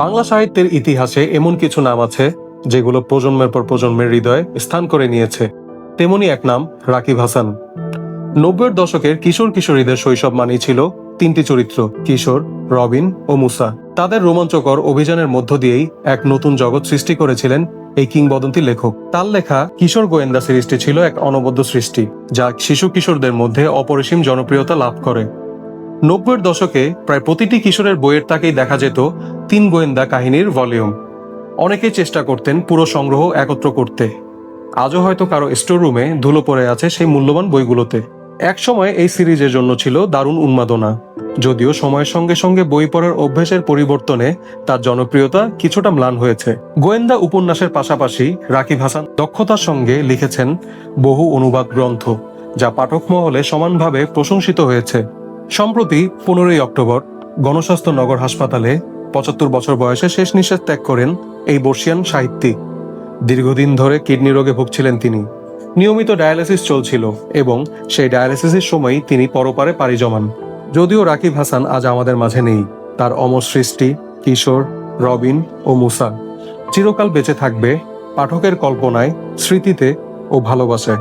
বাংলা সাহিত্যের ইতিহাসে এমন কিছু নাম আছে, যেগুলো প্রজন্মের পর প্রজন্মের হৃদয়ে স্থান করে নিয়েছে। তেমনি এক নাম, রাকিব হাসান। নব্বইয়ের দশকের কিশোর কিশোরীদের শৈশব মানেই ছিল তিনটি চরিত্র, কিশোর, রবিন ও মুসা। তাদের রোমাঞ্চকর অভিযানের মধ্য দিয়েই এক নতুন জগৎ সৃষ্টি করেছিলেন এই কিংবদন্তি লেখক। তার লেখা কিশোর গোয়েন্দা সিরিজটি ছিল এক অনবদ্য সৃষ্টি, যা শিশু কিশোরদের মধ্যে অপরিসীম জনপ্রিয়তা লাভ করে। নব্বইয়ের দশকে প্রায় প্রতিটি কিশোরের বইয়ের তাকেই দেখা যেত তিন গোয়েন্দা কাহিনীর ভলিউম। অনেকেই চেষ্টা করতেন পুরো সংগ্রহ একত্র করতে। আজও হয়তো কারও স্টোর রুমে ধুলো পড়ে আছে সেই মূল্যবান বইগুলোতে। একসময় এই সিরিজের জন্য ছিল দারুণ উন্মাদনা। যদিও সময়ের সঙ্গে সঙ্গে বই পড়ার অভ্যাসের পরিবর্তনে তার জনপ্রিয়তা কিছুটা ম্লান হয়েছে। গোয়েন্দা উপন্যাসের পাশাপাশি রাকিব হাসান দক্ষতার সঙ্গে লিখেছেন বহু অনুবাদ গ্রন্থ, যা পাঠক মহলে সমানভাবে প্রশংসিত হয়েছে। সম্প্রতি পনেরোই অক্টোবর গণস্বাস্থ্য নগর হাসপাতালে পঁচাত্তর বছর বয়সে শেষ নিঃশ্বাস ত্যাগ করেন এই বর্ষিয়ান সাহিত্যিক দীর্ঘদিন ধরে কিডনি রোগে ভুগছিলেন তিনি। নিয়মিত ডায়ালিসিস চলছিল এবং সেই ডায়ালিসিসের সময়ই তিনি পরপারে পাড়ি জমান। যদিও রাকিব হাসান আজ আমাদের মাঝে নেই। তার অমর সৃষ্টি, কিশোর, রবিন ও মুসা চিরকাল বেঁচে থাকবে পাঠকের কল্পনায়, স্মৃতিতে ও ভালোবাসায়।